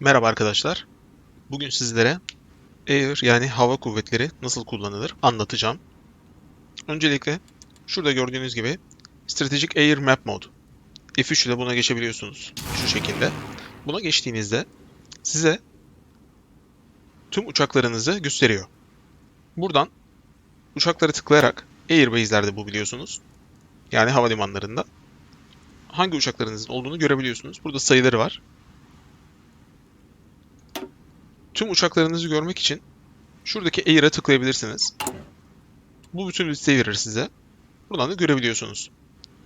Merhaba arkadaşlar. Bugün sizlere Air yani hava kuvvetleri nasıl kullanılır anlatacağım. Öncelikle şurada gördüğünüz gibi Strategic Air Map Mode. F3 ile buna geçebiliyorsunuz. Şu şekilde. Buna geçtiğinizde size tüm uçaklarınızı gösteriyor. Buradan uçakları tıklayarak Airbase'lerde bu biliyorsunuz. Yani havalimanlarında hangi uçaklarınızın olduğunu görebiliyorsunuz. Burada sayıları var. Tüm uçaklarınızı görmek için şuradaki Air'a tıklayabilirsiniz. Bu bütün listeyi verir size. Buradan da görebiliyorsunuz.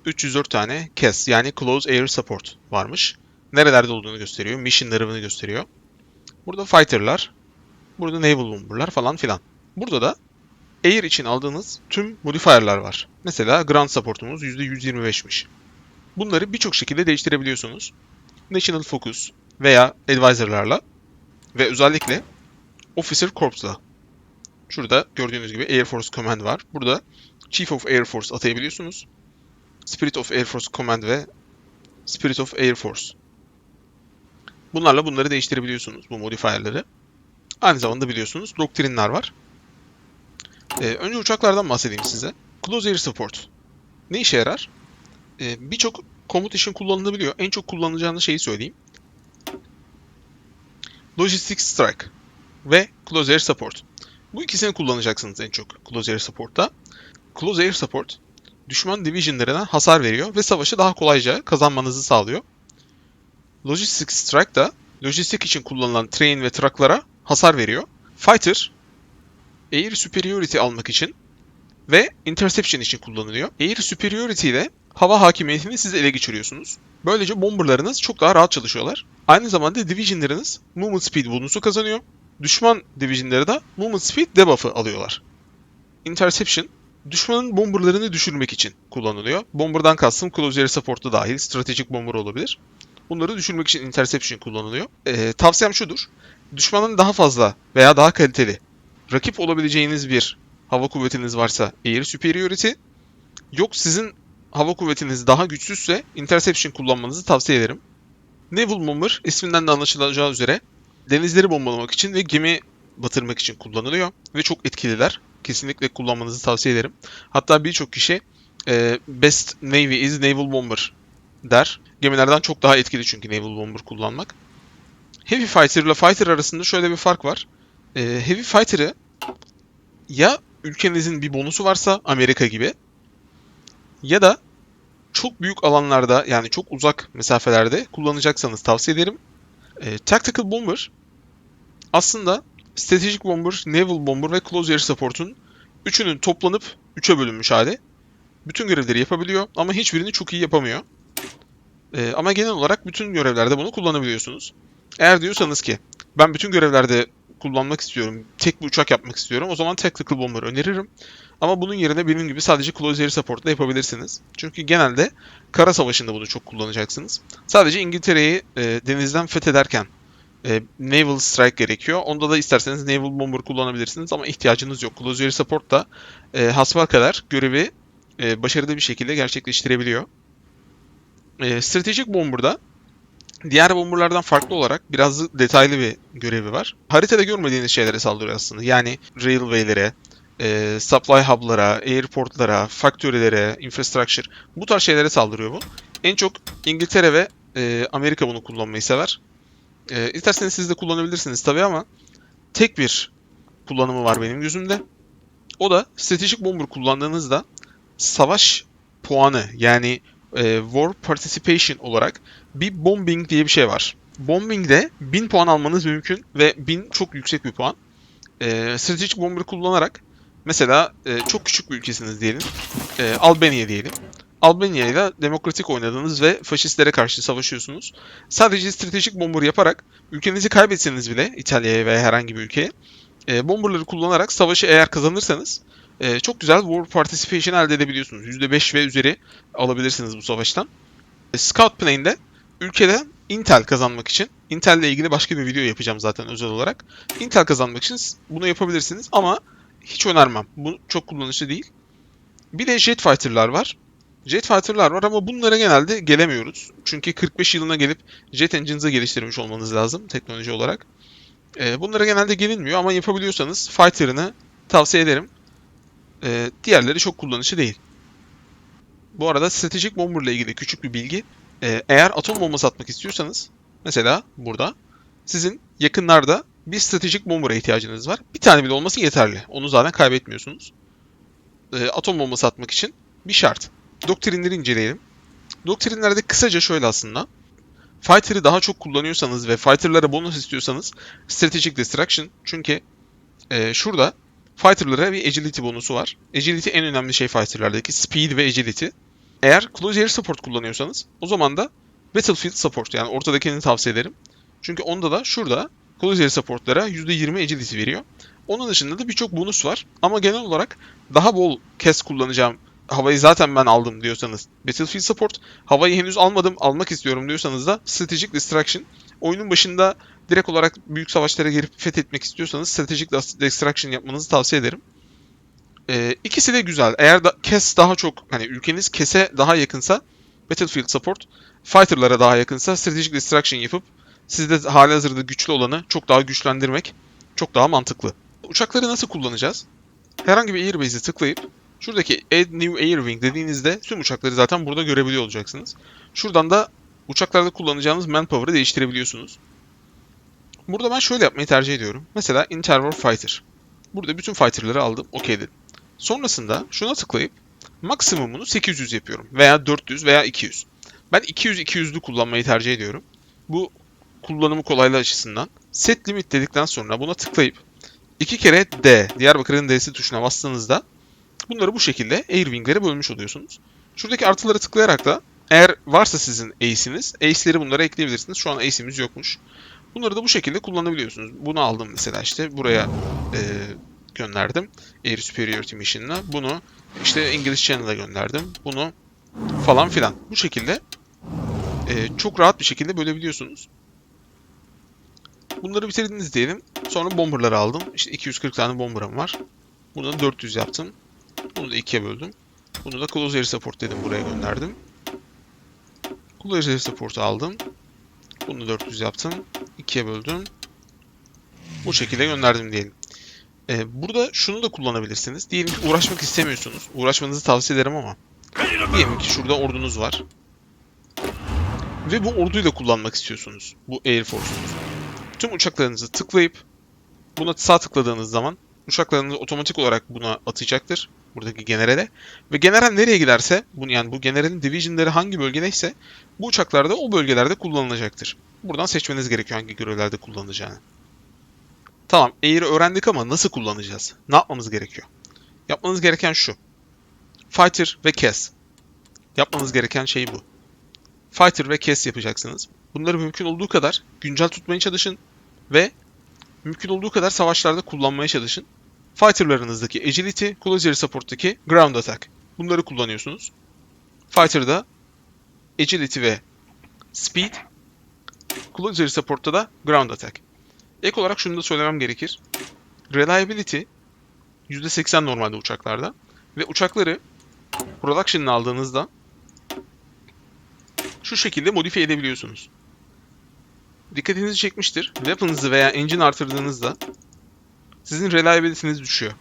304 tane CAS yani Close Air Support varmış. Nerelerde olduğunu gösteriyor. Mission'larını gösteriyor. Burada fighter'lar, burada naval bomber'lar falan filan. Burada da Air için aldığınız tüm modifier'lar var. Mesela Ground Support'umuz %125'miş. Bunları birçok şekilde değiştirebiliyorsunuz. National Focus veya Advisor'larla ve özellikle Officer Corps'la. Şurada gördüğünüz gibi Air Force Command var. Burada Chief of Air Force atayabiliyorsunuz. Spirit of Air Force Command ve Spirit of Air Force. Bunlarla bunları değiştirebiliyorsunuz, bu modifierleri. Aynı zamanda biliyorsunuz doktrinler var. Ee, önce uçaklardan bahsedeyim size. Close Air Support. Ne işe yarar? Ee, Birçok komut için kullanılabiliyor. En çok kullanacağınız şeyi söyleyeyim. Logistics Strike ve Close Air Support. Bu ikisini kullanacaksınız en çok Close Air Support'ta. Close Air Support, düşman divisionlarına hasar veriyor ve savaşı daha kolayca kazanmanızı sağlıyor. Logistics Strike da lojistik için kullanılan train ve trucklara hasar veriyor. Fighter, Air Superiority almak için ve Interception için kullanılıyor. Air Superiority ile hava hakimiyetini siz ele geçiriyorsunuz. Böylece bomberlarınız çok daha rahat çalışıyorlar. Aynı zamanda divisionlarınız movement speed bonusu kazanıyor. Düşman divisionları da movement speed debuff'ı alıyorlar. Interception, düşmanın bomberlarını düşürmek için kullanılıyor. Bomber'dan kastım close air support'ta dahil, stratejik bomber olabilir. Bunları düşürmek için interception kullanılıyor. Ee, tavsiyem şudur. Düşmanın daha fazla veya daha kaliteli rakip olabileceğiniz bir hava kuvvetiniz varsa air superiority, yok sizin hava kuvvetiniz daha güçsüzse interception kullanmanızı tavsiye ederim. Naval Bomber isminden de anlaşılacağı üzere denizleri bombalamak için ve gemi batırmak için kullanılıyor ve çok etkililer. Kesinlikle kullanmanızı tavsiye ederim. Hatta birçok kişi e, Best Navy is Naval Bomber der. Gemilerden çok daha etkili çünkü Naval Bomber kullanmak. Heavy Fighter ile Fighter arasında şöyle bir fark var. E, Heavy Fighter'ı ya ülkenizin bir bonusu varsa Amerika gibi ya da çok büyük alanlarda yani çok uzak mesafelerde kullanacaksanız tavsiye ederim. E, Tactical Bomber aslında Strategic Bomber, Naval Bomber ve Close Air Support'un üçünün toplanıp üçe bölünmüş hali. Bütün görevleri yapabiliyor ama hiçbirini çok iyi yapamıyor. E, ama genel olarak bütün görevlerde bunu kullanabiliyorsunuz. Eğer diyorsanız ki ben bütün görevlerde kullanmak istiyorum, tek bir uçak yapmak istiyorum o zaman Tactical Bomber öneririm. Ama bunun yerine benim gibi sadece Close Air Support'la yapabilirsiniz. Çünkü genelde kara savaşında bunu çok kullanacaksınız. Sadece İngiltere'yi e, denizden fethederken e, Naval Strike gerekiyor. Onda da isterseniz Naval Bomber kullanabilirsiniz ama ihtiyacınız yok. Close Air Support da e, hasbelkader görevi e, başarılı bir şekilde gerçekleştirebiliyor. E, Strategic Bomber'da diğer bomberlardan farklı olarak biraz detaylı bir görevi var. Haritada görmediğiniz şeylere saldırıyor aslında. Yani railway'lere, e, supply hub'lara, airport'lara, factory'lere, infrastructure bu tarz şeylere saldırıyor bu. En çok İngiltere ve e, Amerika bunu kullanmayı sever. E, isterseniz siz de kullanabilirsiniz tabii ama tek bir kullanımı var benim gözümde. O da stratejik bomber kullandığınızda savaş puanı yani e, war participation olarak bir bombing diye bir şey var. Bombing'de 1000 puan almanız mümkün ve 1000 çok yüksek bir puan. E, stratejik bomber kullanarak Mesela e, çok küçük bir ülkesiniz diyelim. E, Albanya diyelim. Albanya ile demokratik oynadınız ve faşistlere karşı savaşıyorsunuz. Sadece stratejik bomber yaparak ülkenizi kaybetseniz bile İtalya'ya veya herhangi bir ülkeye e, bomberları kullanarak savaşı eğer kazanırsanız e, çok güzel war participation elde edebiliyorsunuz. %5 ve üzeri alabilirsiniz bu savaştan. E, Scout Plane'de ülkede Intel kazanmak için Intel ile ilgili başka bir video yapacağım zaten özel olarak. Intel kazanmak için bunu yapabilirsiniz ama hiç önermem. Bu çok kullanışlı değil. Bir de jet fighter'lar var. Jet fighter'lar var ama bunlara genelde gelemiyoruz. Çünkü 45 yılına gelip Jet Engines'ı geliştirmiş olmanız lazım teknoloji olarak. Ee, bunlara genelde gelinmiyor ama yapabiliyorsanız fighter'ını tavsiye ederim. Ee, diğerleri çok kullanışlı değil. Bu arada stratejik bomber ile ilgili küçük bir bilgi. Ee, eğer atom bombası atmak istiyorsanız mesela burada sizin yakınlarda bir stratejik bombara ihtiyacınız var. Bir tane bile olması yeterli. Onu zaten kaybetmiyorsunuz. Ee, atom bombası atmak için bir şart. Doktrinleri inceleyelim. Doktrinlerde kısaca şöyle aslında. Fighter'ı daha çok kullanıyorsanız ve fighter'lara bonus istiyorsanız Strategic Destruction. Çünkü e, şurada fighter'lara bir agility bonusu var. Agility en önemli şey fighter'lardaki. Speed ve agility. Eğer Close Air Support kullanıyorsanız o zaman da Battlefield Support yani ortadakini tavsiye ederim. Çünkü onda da şurada Close Air Support'lara %20 agility veriyor. Onun dışında da birçok bonus var. Ama genel olarak daha bol kez kullanacağım havayı zaten ben aldım diyorsanız Battlefield Support, havayı henüz almadım, almak istiyorum diyorsanız da Strategic Destruction. Oyunun başında direkt olarak büyük savaşlara girip fethetmek istiyorsanız Strategic Destruction yapmanızı tavsiye ederim. Ee, ikisi de güzel. Eğer da, KES daha çok, hani ülkeniz KES'e daha yakınsa Battlefield Support, Fighter'lara daha yakınsa Strategic Destruction yapıp sizde hali hazırda güçlü olanı çok daha güçlendirmek çok daha mantıklı. Uçakları nasıl kullanacağız? Herhangi bir airbase'i tıklayıp Şuradaki Add New Air Wing dediğinizde tüm uçakları zaten burada görebiliyor olacaksınız. Şuradan da uçaklarda kullanacağınız manpower'ı değiştirebiliyorsunuz. Burada ben şöyle yapmayı tercih ediyorum. Mesela Interwar Fighter. Burada bütün fighter'ları aldım. OK dedim. Sonrasında şuna tıklayıp maksimumunu 800 yapıyorum. Veya 400 veya 200. Ben 200-200'lü kullanmayı tercih ediyorum. Bu kullanımı kolaylığı açısından. Set limit dedikten sonra buna tıklayıp iki kere D, Diyarbakır'ın D'si tuşuna bastığınızda Bunları bu şekilde Airwing'lere bölmüş oluyorsunuz. Şuradaki artıları tıklayarak da eğer varsa sizin ace'iniz, ace'leri bunlara ekleyebilirsiniz. Şu an ace'imiz yokmuş. Bunları da bu şekilde kullanabiliyorsunuz. Bunu aldım mesela işte buraya e, gönderdim. Air Superiority Mission'la. Bunu işte English Channel'a gönderdim. Bunu falan filan. Bu şekilde e, çok rahat bir şekilde bölebiliyorsunuz. Bunları bitirdiniz diyelim. Sonra bomberları aldım. İşte 240 tane bomber'ım var. Bunu da 400 yaptım. Bunu da ikiye böldüm. Bunu da Close Air Support dedim buraya gönderdim. Close Air Support'u aldım. Bunu 400 yaptım. ikiye böldüm. Bu şekilde gönderdim diyelim. Ee, burada şunu da kullanabilirsiniz. Diyelim ki uğraşmak istemiyorsunuz. Uğraşmanızı tavsiye ederim ama. Diyelim ki şurada ordunuz var. Ve bu orduyla kullanmak istiyorsunuz. Bu Air Force'unuzu. Tüm uçaklarınızı tıklayıp buna sağ tıkladığınız zaman uçaklarınız otomatik olarak buna atacaktır buradaki generale. Ve general nereye giderse, bu, yani bu generalin divisionları hangi bölgedeyse bu uçaklar da o bölgelerde kullanılacaktır. Buradan seçmeniz gerekiyor hangi görevlerde kullanılacağını. Tamam, Air'i öğrendik ama nasıl kullanacağız? Ne yapmamız gerekiyor? Yapmanız gereken şu. Fighter ve Kes. Yapmanız gereken şey bu. Fighter ve Kes yapacaksınız. Bunları mümkün olduğu kadar güncel tutmaya çalışın ve mümkün olduğu kadar savaşlarda kullanmaya çalışın. Fighter'larınızdaki Agility, Close Air Support'taki Ground Attack. Bunları kullanıyorsunuz. Fighter'da Agility ve Speed, Close Air Support'ta da Ground Attack. Ek olarak şunu da söylemem gerekir. Reliability %80 normalde uçaklarda ve uçakları production'ını aldığınızda şu şekilde modifiye edebiliyorsunuz. Dikkatinizi çekmiştir. Weapon'ınızı veya engine artırdığınızda sizin reliability'niz düşüyor.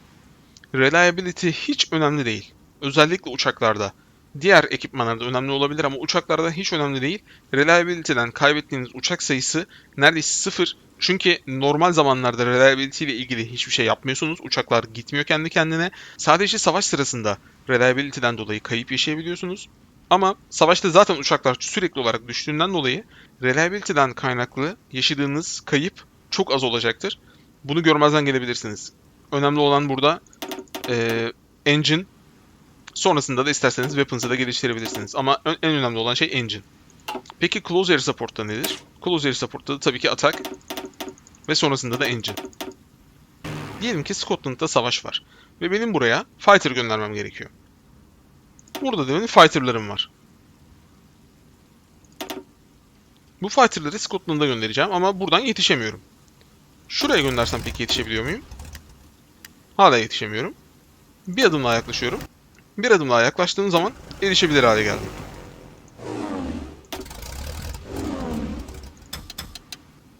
Reliability hiç önemli değil. Özellikle uçaklarda. Diğer ekipmanlarda önemli olabilir ama uçaklarda hiç önemli değil. Reliability'den kaybettiğiniz uçak sayısı neredeyse sıfır. Çünkü normal zamanlarda reliability ile ilgili hiçbir şey yapmıyorsunuz. Uçaklar gitmiyor kendi kendine. Sadece savaş sırasında reliability'den dolayı kayıp yaşayabiliyorsunuz. Ama savaşta zaten uçaklar sürekli olarak düştüğünden dolayı reliability'den kaynaklı yaşadığınız kayıp çok az olacaktır. Bunu görmezden gelebilirsiniz. Önemli olan burada e, engine. Sonrasında da isterseniz weapons'ı da geliştirebilirsiniz. Ama en önemli olan şey engine. Peki Close Air Support'ta nedir? Close Air Support'ta da tabii ki atak ve sonrasında da engine. Diyelim ki Scotland'da savaş var. Ve benim buraya fighter göndermem gerekiyor. Burada da benim fighter'larım var. Bu fighter'ları Scotland'a göndereceğim ama buradan yetişemiyorum. Şuraya göndersem peki yetişebiliyor muyum? Hala yetişemiyorum. Bir adım daha yaklaşıyorum. bir adım daha yaklaştığım zaman erişebilir hale geldim.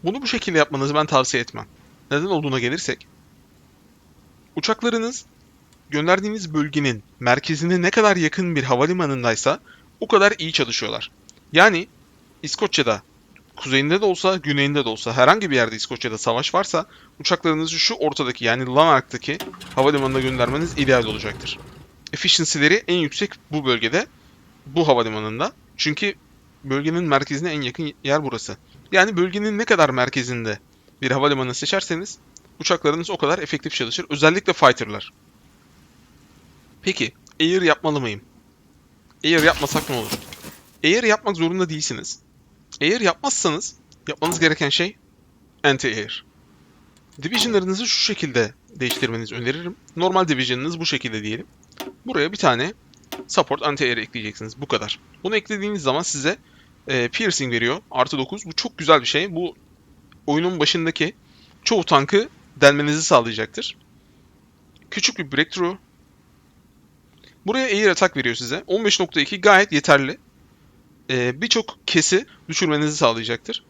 Bunu bu şekilde yapmanızı ben tavsiye etmem. Neden olduğuna gelirsek, uçaklarınız gönderdiğiniz bölgenin merkezine ne kadar yakın bir havalimanındaysa o kadar iyi çalışıyorlar. Yani İskoçya'da kuzeyinde de olsa, güneyinde de olsa herhangi bir yerde İskoçya'da savaş varsa uçaklarınızı şu ortadaki yani Lanark'taki havalimanına göndermeniz ideal olacaktır. Efficiency'leri en yüksek bu bölgede, bu havalimanında. Çünkü bölgenin merkezine en yakın yer burası. Yani bölgenin ne kadar merkezinde bir havalimanı seçerseniz uçaklarınız o kadar efektif çalışır. Özellikle fighter'lar. Peki, Air yapmalı mıyım? Air yapmasak ne olur? Air yapmak zorunda değilsiniz. Air yapmazsanız yapmanız gereken şey anti-air. Division'larınızı şu şekilde değiştirmenizi öneririm. Normal division'ınız bu şekilde diyelim. Buraya bir tane support anti-air ekleyeceksiniz. Bu kadar. Bunu eklediğiniz zaman size e, piercing veriyor. Artı 9. Bu çok güzel bir şey. Bu oyunun başındaki çoğu tankı delmenizi sağlayacaktır. Küçük bir breakthrough. Buraya air attack veriyor size. 15.2 gayet yeterli. Ee, Birçok kesi düşürmenizi sağlayacaktır.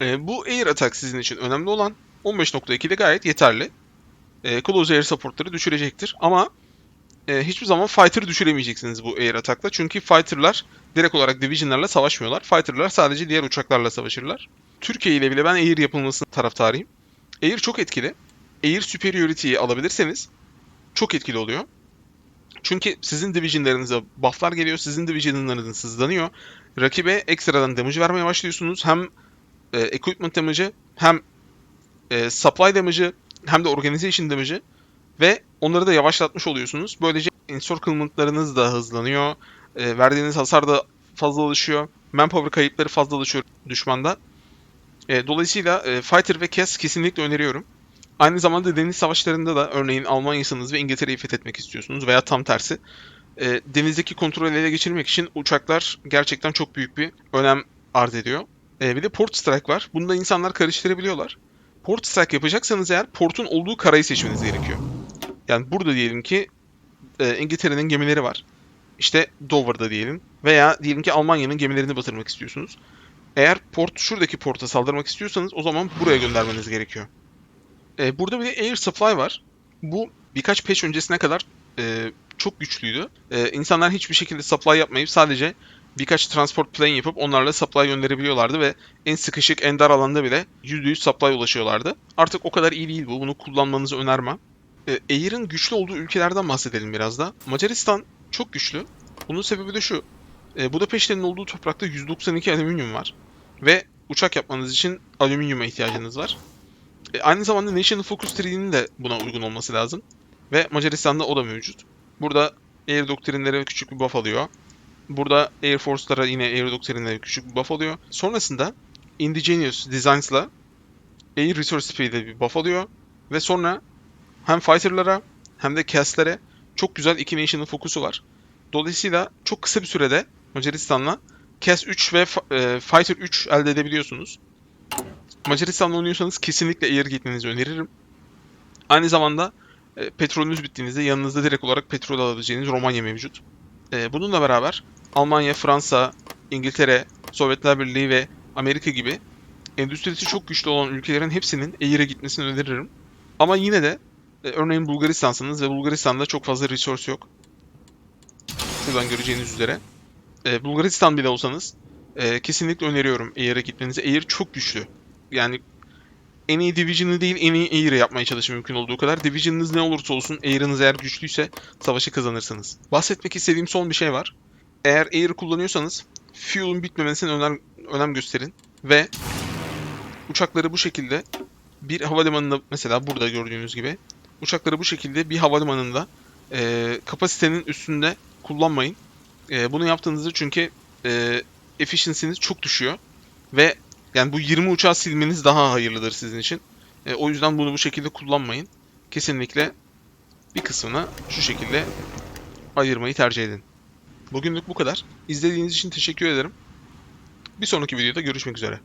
Ee, bu air attack sizin için önemli olan 15.2 de gayet yeterli. Ee, close air supportları düşürecektir. Ama e, hiçbir zaman fighter düşüremeyeceksiniz bu air attack'la. Çünkü fighter'lar direkt olarak division'larla savaşmıyorlar. Fighter'lar sadece diğer uçaklarla savaşırlar. Türkiye ile bile ben air yapılmasını taraftarıyım. Air çok etkili. Air superiority'yi alabilirseniz çok etkili oluyor. Çünkü sizin division'larınıza buff'lar geliyor, sizin division'larınız hızlanıyor. Rakibe ekstradan damage vermeye başlıyorsunuz. Hem e, equipment damage'ı, hem e, supply damage'ı, hem de organization damage'ı ve onları da yavaşlatmış oluyorsunuz. Böylece encirclement'larınız da hızlanıyor. E, verdiğiniz hasar da fazlalaşıyor. Manpower kayıpları fazlalaşıyor düşmanda. E, dolayısıyla e, Fighter ve Cass kesinlikle öneriyorum. Aynı zamanda deniz savaşlarında da örneğin Almanya'sınız ve İngiltere'yi fethetmek istiyorsunuz veya tam tersi. E, denizdeki kontrolü ele geçirmek için uçaklar gerçekten çok büyük bir önem arz ediyor. E, bir de Port Strike var. Bunu da insanlar karıştırabiliyorlar. Port Strike yapacaksanız eğer portun olduğu karayı seçmeniz gerekiyor. Yani burada diyelim ki e, İngiltere'nin gemileri var. İşte Dover'da diyelim. Veya diyelim ki Almanya'nın gemilerini batırmak istiyorsunuz. Eğer port şuradaki porta saldırmak istiyorsanız o zaman buraya göndermeniz gerekiyor. E, burada bir de Air Supply var. Bu birkaç patch öncesine kadar e, çok güçlüydü. E, insanlar hiçbir şekilde supply yapmayıp sadece birkaç transport plane yapıp onlarla supply gönderebiliyorlardı ve en sıkışık, en dar alanda bile %100 supply ulaşıyorlardı. Artık o kadar iyi değil bu. Bunu kullanmanızı önermem. E, Air'ın güçlü olduğu ülkelerden bahsedelim biraz da. Macaristan çok güçlü. Bunun sebebi de şu. E, Budapeşte'nin olduğu toprakta 192 alüminyum var. Ve uçak yapmanız için alüminyuma ihtiyacınız var. E, aynı zamanda National Focus Treaty'nin de buna uygun olması lazım. Ve Macaristan'da o da mevcut. Burada Air doktrinlere küçük bir buff alıyor. Burada Air Force'lara yine Air doktrinlere küçük bir buff alıyor. Sonrasında Indigenous Designs'la Air Resource Speed'e bir buff alıyor. Ve sonra hem fighter'lara hem de cast'lere çok güzel iki National Focus'u var. Dolayısıyla çok kısa bir sürede Macaristan'la Cast 3 ve e, Fighter 3 elde edebiliyorsunuz. Macaristan'la oynuyorsanız kesinlikle Air gitmenizi öneririm. Aynı zamanda e, petrolünüz bittiğinizde yanınızda direkt olarak petrol alabileceğiniz Romanya mevcut. E, bununla beraber Almanya, Fransa, İngiltere, Sovyetler Birliği ve Amerika gibi endüstrisi çok güçlü olan ülkelerin hepsinin Air'e gitmesini öneririm. Ama yine de e, örneğin Bulgaristan'sınız ve Bulgaristan'da çok fazla resource yok. Şuradan göreceğiniz üzere. E, Bulgaristan bile olsanız e, kesinlikle öneriyorum Air'e gitmenizi. Air çok güçlü. Yani en iyi Division'ı değil en iyi Air'ı yapmaya çalışın mümkün olduğu kadar. Division'ınız ne olursa olsun Air'ınız eğer güçlüyse savaşı kazanırsınız. Bahsetmek istediğim son bir şey var. Eğer Air kullanıyorsanız fuel'un bitmemesine önem, önem gösterin ve uçakları bu şekilde bir havalimanında mesela burada gördüğünüz gibi uçakları bu şekilde bir havalimanında e, kapasitenin üstünde kullanmayın. E, bunu yaptığınızda çünkü e, efficiency'niz çok düşüyor ve yani bu 20 uçağı silmeniz daha hayırlıdır sizin için. E, o yüzden bunu bu şekilde kullanmayın. Kesinlikle bir kısmını şu şekilde ayırmayı tercih edin. Bugünlük bu kadar. İzlediğiniz için teşekkür ederim. Bir sonraki videoda görüşmek üzere.